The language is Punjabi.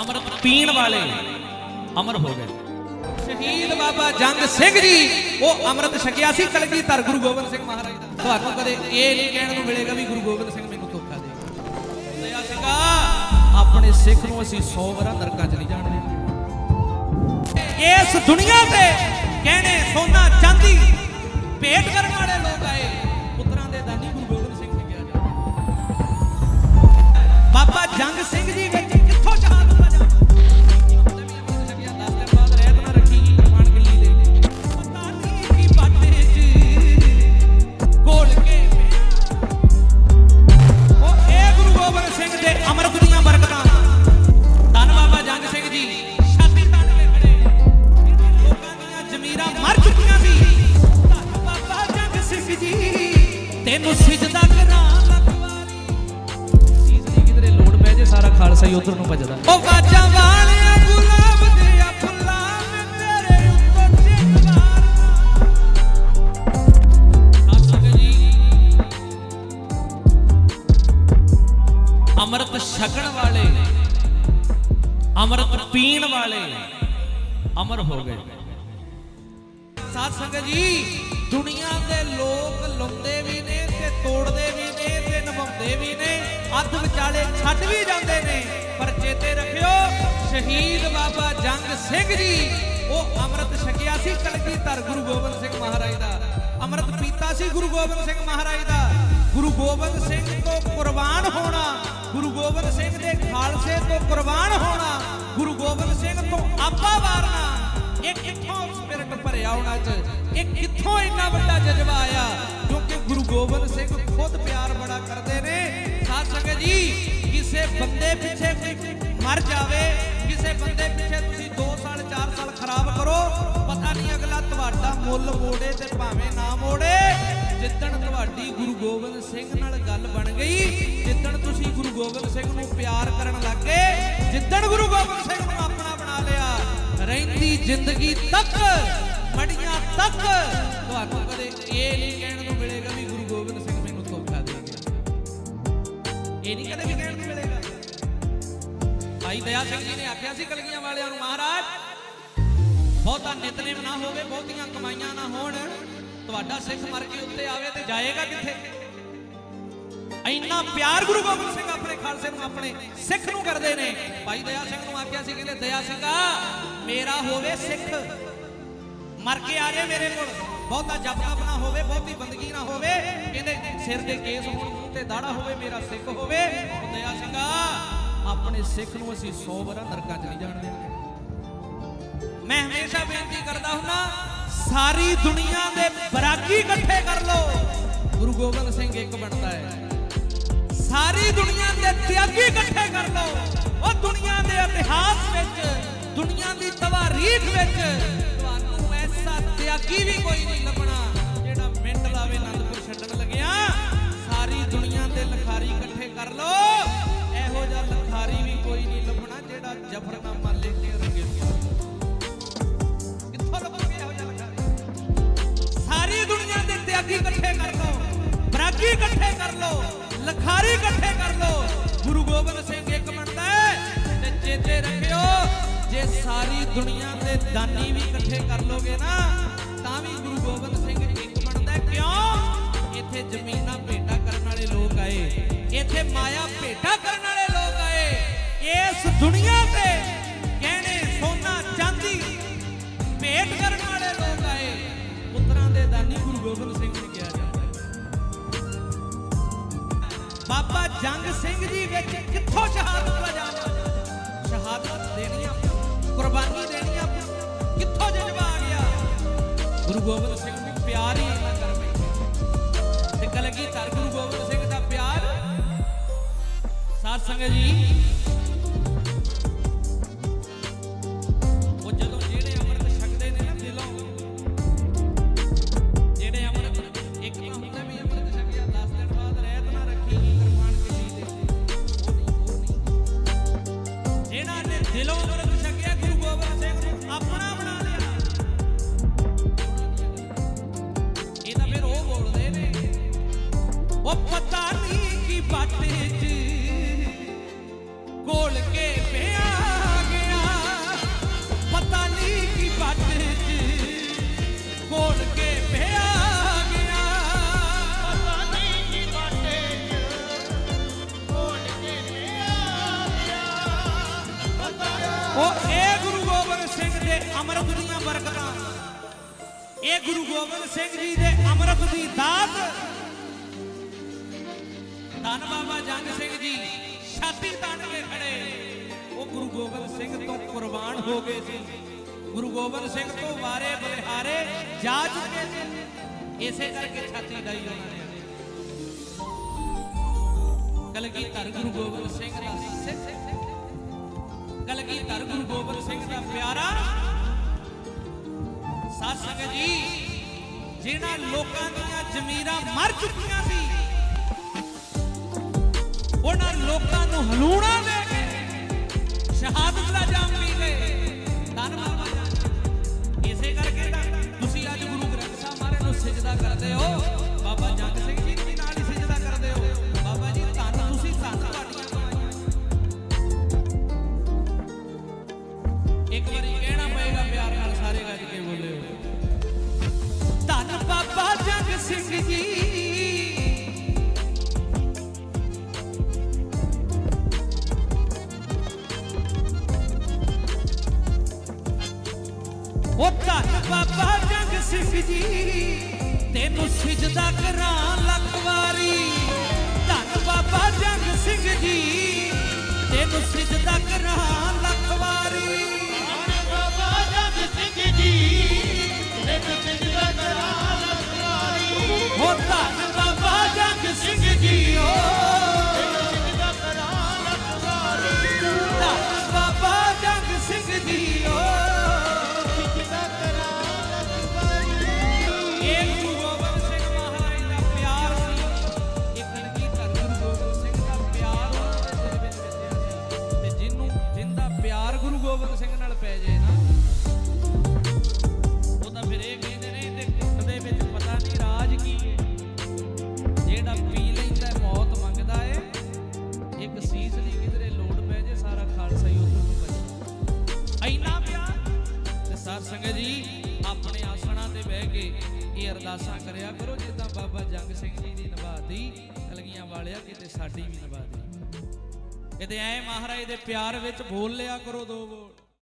ਅੰਮ੍ਰਿਤ ਪੀਣ ਵਾਲੇ। ਅਮਰ ਹੋ ਗਏ। ਸ਼ਹੀਦ ਬਾਬਾ ਜੰਗ ਸਿੰਘ ਜੀ, ਉਹ ਅੰਮ੍ਰਿਤ ਛਕਿਆ ਸੀ ਕਲਗੀਧਰ ਗੁਰੂ ਗੋਬਿੰਦ ਸਿੰਘ ਮਹਾਰਾਜ ਦਾ। ਤੁਹਾਨੂੰ ਕਦੇ ਇਹ ਨਹੀਂ ਕਹਿਣ ਨੂੰ ਮਿਲੇਗਾ ਵੀ ਗੁਰੂ ਗੋਬਿੰਦ ਸਿੰਘ ਮੈਨੂੰ ਧੋਖਾ ਦੇ ਦਇਆ ਸਿੰਘਾ, ਆਪਣੇ ਸਿੱਖ ਨੂੰ ਅਸੀਂ 100 ਵਾਰਾਂ ਨਰਕਾਂ ਚ ਨਹੀਂ ਜਾਣ ਦੇਣਾ ਇਸ ਦੁਨੀਆ ਤੇ ਗਹਿਣੇ, ਸੋਨਾ, ਚਾਂਦੀ ਭੇਟ ਕਰਨ ਵਾਲੇ ਲੋਕ ਆਏ। ਪੁੱਤਰਾਂ ਦੇ ਦਾਨੀ ਗੁਰੂ ਗੋਬਿੰਦ ਸਿੰਘ ਜੀ ਕਿਹਾ ਜਾਂਦਾ ਬਾਬਾ ਜੰਗ ਸਿੰਘ ਜੀ ਜੇ ਹੀ ਉਧਰ ਨੂੰ ਭਜਦਾ। ਉਹ ਬਾਜਾਂ ਵਾਲਿਆ ਗੁਲਾਬ ਦੇ ਆ ਫੁੱਲਾਂ ਮੈਂ ਤੇਰੇ ਉੱਤੋਂ ਚਿੰਗਾਰ। ਸਾਧ ਜੀ ਅੰਮ੍ਰਿਤ ਛਕਣ ਵਾਲੇ, ਅੰਮ੍ਰਿਤ ਪੀਣ ਵਾਲੇ ਅਮਰ ਹੋ ਗਏ। ਸਾਧ ਸੰਗਤ ਜੀ, ਦੁਨੀਆ ਦੇ ਲੋਕ ਲਾਉਂਦੇ ਵੀ ਨੇ ਤੇ ਤੋੜਦੇ ਵੀ ਨੇ ਤੇ ਨਿਭਾਉਂਦੇ ਵੀ ਨੇ। ਅੱਧ ਵਿਚਾਲੇ ਛੱਡ ਵੀ ਜਾਂਦੇ ਨੇ। ਪਰ ਚੇਤੇ ਰੱਖਿਓ, ਸ਼ਹੀਦ ਬਾਬਾ ਜੰਗ ਸਿੰਘ ਜੀ। ਉਹ ਅੰਮ੍ਰਿਤ ਛਕਿਆ ਸੀ ਕਲਗੀਧਰ ਗੁਰੂ ਗੋਬਿੰਦ ਸਿੰਘ ਮਹਾਰਾਜ ਦਾ। ਅੰਮ੍ਰਿਤ ਪੀਤਾ ਸੀ ਗੁਰੂ ਗੋਬਿੰਦ ਸਿੰਘ ਮਹਾਰਾਜ ਦਾ। ਗੁਰੂ ਗੋਬਿੰਦ ਸਿੰਘ ਤੋਂ ਕੁਰਬਾਨ ਹੋਣਾ, ਗੁਰੂ ਗੋਬਿੰਦ ਸਿੰਘ ਦੇ ਖਾਲਸੇ ਤੋਂ ਕੁਰਬਾਨ ਹੋਣਾ, ਗੁਰੂ ਗੋਬਿੰਦ ਸਿੰਘ ਤੋਂ ਆਪਾ ਵਾਰਨਾ। ਇਹ ਕਿੱਥੋਂ ਸਪਿਰਟ ਭਰਿਆ ਉਹਨਾਂ 'ਚ? ਇਹ ਕਿੱਥੋਂ ਇੰਨਾ ਵੱਡਾ ਜਜ਼ਬਾ ਆਇਆ? ਕਿਉਂਕਿ ਗੁਰੂ ਗੋਬਿੰਦ ਸਿੰਘ ਖੁਦ ਪਿਆਰ ਬੜਾ ਕਰਦੇ ਨੇ। ਸਾਧ ਜੀ, ਕਿਸੇ ਬੰਦੇ ਪਿੱਛੇ ਕੋਈ ਮਰ ਜਾਵੇ, ਕਿਸੇ ਬੰਦੇ ਪਿੱਛੇ ਤੁਸੀਂ 2 ਸਾਲ 4 ਸਾਲ ਖਰਾਬ ਕਰੋ, ਪਤਾ ਨਹੀਂ ਅਗਲਾ ਤੁਹਾਡਾ ਮੁੱਲ ਮੋੜੇ ਤੇ ਭਾਵੇਂ ਨਾ ਮੋੜੇ। ਜਿੱਦਣ ਤੁਹਾਡੀ ਗੁਰੂ ਗੋਬਿੰਦ ਸਿੰਘ ਨਾਲ ਗੱਲ ਬਣ ਗਈ, ਜਿੱਦਣ ਤੁਸੀਂ ਗੁਰੂ ਗੋਬਿੰਦ ਸਿੰਘ ਨੂੰ ਪਿਆਰ ਕਰਨ ਲੱਗੇ, ਜਿੱਦਣ ਗੁਰੂ ਗੋਬਿੰਦ ਸਿੰਘ ਨੂੰ ਆਪਣਾ ਬਣਾ ਲਿਆ, ਰਹਿੰਦੀ ਜ਼ਿੰਦਗੀ ਤੱਕ, ਮੜੀਆਂ ਤੱਕ, ਤੁਹਾਨੂੰ ਕਦੇ ਇਹ ਨਹੀਂ ਕਹਿਣ ਨੂੰ ਮਿਲੇਗਾ ਵੀ ਇਹ ਨਹੀਂ ਕਦੇ ਵੀ ਕਹਿਣ ਨੂੰ ਮਿਲੇਗਾ। ਭਾਈ ਦਇਆ ਸਿੰਘ ਜੀ ਨੇ ਆਖਿਆ ਸੀ ਕਲਗੀਆਂ ਵਾਲਿਆਂ ਨੂੰ, ਮਹਾਰਾਜ, ਬਹੁਤਾ ਨਿਤਨੇਮ ਨਾ ਹੋਵੇ, ਬਹੁਤੀਆਂ ਕਮਾਈਆਂ ਨਾ ਹੋਣ। ਤੁਹਾਡਾ ਸਿੱਖ ਮਰ ਕੇ ਉੱਤੇ ਆਵੇ ਤੇ ਜਾਏਗਾ ਕਿੱਥੇ? ਇੰਨਾ ਪਿਆਰ ਗੁਰੂ ਗੋਬਿੰਦ ਸਿੰਘ ਆਪਣੇ ਖਾਲਸੇ ਨੂੰ ਆਪਣੇ ਸਿੱਖ ਨੂੰ ਕਰਦੇ ਨੇ। ਭਾਈ ਦਇਆ ਸਿੰਘ ਨੂੰ ਆਖਿਆ ਸੀ, ਕਹਿੰਦੇ, ਦਇਆ ਸਿੰਘਾ, ਮੇਰਾ ਹੋਵੇ ਸਿੱਖ, ਮਰ ਕੇ ਆ ਜਾਏ ਮੇਰੇ ਕੋਲ। ਬਹੁਤਾ ਜਪ ਨਾ ਹੋਵੇ, ਬਹੁਤੀ ਬੰਦਗੀ ਨਾ ਹੋਵੇ। ਕਹਿੰਦੇ, ਸਿਰ ਦੇ ਕੇਸ ਹੋਣ ਤੇ ਦਾੜਾ ਹੋਵੇ, ਮੇਰਾ ਸਿੱਖ ਹੋਵੇ। ਉਹ ਦਇਆ ਸਿੰਘਾ ਆਪਣੇ ਸਿੱਖ ਨੂੰ ਅਸੀਂ 100 ਵਾਰਾਂ ਨਰਕਾਂ 'ਚ ਨਹੀਂ ਜਾਣ ਦੇਵਾਂਗੇ ਮੈਂ ਹਮੇਸ਼ਾ ਬੇਨਤੀ ਕਰਦਾ ਹੁੰਨਾ, ਸਾਰੀ ਦੁਨੀਆ ਦੇ ਬਰਾਗੀ ਇਕੱਠੇ ਕਰ ਲਓ। ਗੁਰੂ ਗੋਬਿੰਦ ਸਿੰਘ ਇੱਕ ਬਣਦਾ ਹੈ। ਸਾਰੀ ਦੁਨੀਆ ਦੇ ਤਿਆਗੀ ਇਕੱਠੇ ਕਰ ਲਓ। ਉਹ ਦੁਨੀਆ ਦੇ ਇਤਿਹਾਸ ਵਿੱਚ, ਦੁਨੀਆ ਦੀ ਤਵਾਰੀਖ ਵਿੱਚ, ਤੁਹਾਨੂੰ ਐਸਾ ਤਿਆਗੀ ਵੀ ਕੋਈ ਨਹੀਂ ਲੱਭਣਾ। ਲਓ। ਇਹੋ ਜਿਹਾ ਲਖਾਰੀ ਵੀ ਕੋਈ ਨਹੀਂ ਲੱਭਣਾ ਜਿਹੜਾ ਜਫਰਨਾਮਾ ਲੈ ਕੇ ਰੰਗੇ ਕਿੱਥੋਂ ਲੱਭੋਗੇ ਇਹੋ ਜਿਹਾ ਲਖਾਰੀ? ਸਾਰੀ ਦੁਨੀਆ ਦੇ ਤਿਆਗੀ ਇਕੱਠੇ ਕਰ ਲਓ। ਬਰਾਗੀ ਇਕੱਠੇ ਕਰ ਲਓ। ਲਖਾਰੀ ਇਕੱਠੇ ਕਰ ਲਓ। ਗੁਰੂ ਗੋਬਿੰਦ ਸਿੰਘ ਇੱਕ ਬਣਦਾ ਹੈ ਤੇ ਚੇਤੇ ਰੱਖਿਓ, ਜੇ ਸਾਰੀ ਦੁਨੀਆ ਦੇ ਦਾਨੀ ਵੀ ਇਕੱਠੇ ਕਰ ਲੋਗੇ ਨਾ, ਤਾਂ ਵੀ ਗੁਰੂ ਗੋਬਿੰਦ ਸਿੰਘ ਇੱਕ ਬਣਦਾ ਕਿਉਂ? ਇੱਥੇ ਜ਼ਮੀਨਾਂ ਭੇਟਾ ਮਾਇਆ ਭੇਟਾ ਕਰਨ ਵਾਲੇ ਲੋਕ ਆਏ। ਇਸ ਦੁਨੀਆ ਤੇ ਗਹਿਣੇ, ਸੋਨਾ, ਚਾਂਦੀ ਭੇਟ ਕਰਨ ਵਾਲੇ ਲੋਕ ਆਏ। ਪੁੱਤਰਾਂ ਦੇ ਦਾਨੀ ਗੁਰੂ ਗੋਬਿੰਦ ਸਿੰਘ ਨੇ ਕਿਹਾ ਜਾਂਦਾ ਬਾਬਾ ਜੰਗ ਸਿੰਘ ਜੀ ਵਿੱਚ ਕਿੱਥੋਂ ਸ਼ਹਾਦਤ ਵਜਾ ਸ਼ਹਾਦਤ ਦੇਣੀ ਆ ਕੁਰਬਾਨੀ ਦੇਣੀ ਆਪਣੀ ਕਿੱਥੋਂ ਜਜ਼ਬਾ ਆ ਗਿਆ? ਗੁਰੂ ਗੋਬਿੰਦ ਸਿੰਘ ਦੀ ਪਿਆਰੀ ਸੰਗਤ ਜੀ। ਉਹ ਜਦੋਂ ਜਿਹੜੇ ਅੰਮ੍ਰਿਤ ਛਕਦੇ ਨੇ ਨਾ ਦਿਲੋਂ, ਜਿਹੜੇ ਅੰਮ੍ਰਿਤ, ਇੱਕ ਹੁੰਦਾ ਵੀ ਅੰਮ੍ਰਿਤ ਛਕਿਆ 10 ਦਿਨ ਬਾਅਦ ਰਹਿਤ ਨਾ ਰੱਖੀ ਕਿਰਪਾਨ ਕਿਲੀ ਦੇ। ਉਹ ਨੇ ਦਿਲੋਂ ਅੰਮ੍ਰਿਤ ਛਕਿਆ, ਗੁਰੂ ਗੋਬਿੰਦ ਸਿੰਘ ਨੂੰ ਆਪਣਾ ਬਣਾ ਲਿਆ। ਇਹ ਤਾਂ ਫਿਰ ਉਹ ਬੋਲਦੇ ਨੇ। ਉਹ ਪਤਾ ਨਹੀਂ ਕੀ ਬਾਟੇ 'ਚ ਗੁਰੂ ਗੋਬਿੰਦ ਸਿੰਘ ਜੀ ਦੇ ਅੰਮ੍ਰਿਤ ਦੀ ਦਾਤ। ਧੰਨ ਬਾਬਾ ਜੰਗ ਸਿੰਘ ਜੀ, ਛਾਤੀ ਤਾਣ ਕੇ ਖੜੇ। ਉਹ ਗੁਰੂ ਗੋਬਿੰਦ ਸਿੰਘ ਤੋਂ ਕੁਰਬਾਨ ਹੋ ਗਏ ਸੀ। ਗੁਰੂ ਗੋਬਿੰਦ ਸਿੰਘ ਤੋਂ ਵਾਰੇ ਬਲਿਹਾਰੇ ਜਾ ਚੁੱਕੇ ਸੀ। ਇਸੇ ਕਰਕੇ ਛਾਤੀ ਡਾਈ ਉਹਨਾਂ ਨੇ ਕਲਗੀਧਰ ਗੁਰੂ ਗੋਬਿੰਦ ਸਿੰਘ ਦਾ ਸਿੱਖ। ਕਲਗੀਧਰ ਗੁਰੂ ਗੋਬਿੰਦ ਸਿੰਘ ਦਾ ਪਿਆਰਾ। ਸਾਧ ਸੰਗਤ ਜੀ। ਜਿਨ੍ਹਾਂ ਲੋਕਾਂ ਦੀਆਂ ਜ਼ਮੀਰਾਂ ਮਰ ਚੁੱਕੀਆਂ ਸੀ, ਉਹਨਾਂ ਲੋਕਾਂ ਨੂੰ ਹਲੂਣਾ ਦੇ ਕੇ ਸ਼ਹਾਦਤ ਦਾ ਜਾਮ ਸਿੰਘ ਜੀ ਉਹ ਧੰਨ ਬਾਬਾ ਜੰਗ ਸਿੰਘ ਜੀ ਤੈਨੂੰ ਸਿਜਦਾ ਕਰਾਂ ਲੱਖ ਵਾਰੀ। ਧੰਨ ਬਾਬਾ ਜੰਗ ਸਿੰਘ ਜੀ ਤੈਨੂੰ ਸਿਜਦਾ ਕਰਾਂ ਲੱਖ ਸਾਧ ਸੰਗਤ ਜੀ, ਆਪਣੇ ਆਸਣਾਂ ਤੇ ਬਹਿ ਕੇ ਇਹ ਅਰਦਾਸਾਂ ਕਰਿਆ ਕਰੋ, ਜਿੱਦਾਂ ਬਾਬਾ ਜੰਗ ਸਿੰਘ ਜੀ ਦੀ ਨਿਭਾਤੀ ਕਲਗੀਆਂ ਵਾਲਿਆ ਕਿਤੇ ਸਾਡੀ ਵੀ ਨਿਭਾਤੀ ਕਿਤੇ ਐ ਮਹਾਰਾਜ ਦੇ ਪਿਆਰ ਵਿੱਚ ਬੋਲ ਲਿਆ ਕਰੋ ਦੋ ਬੋਲ।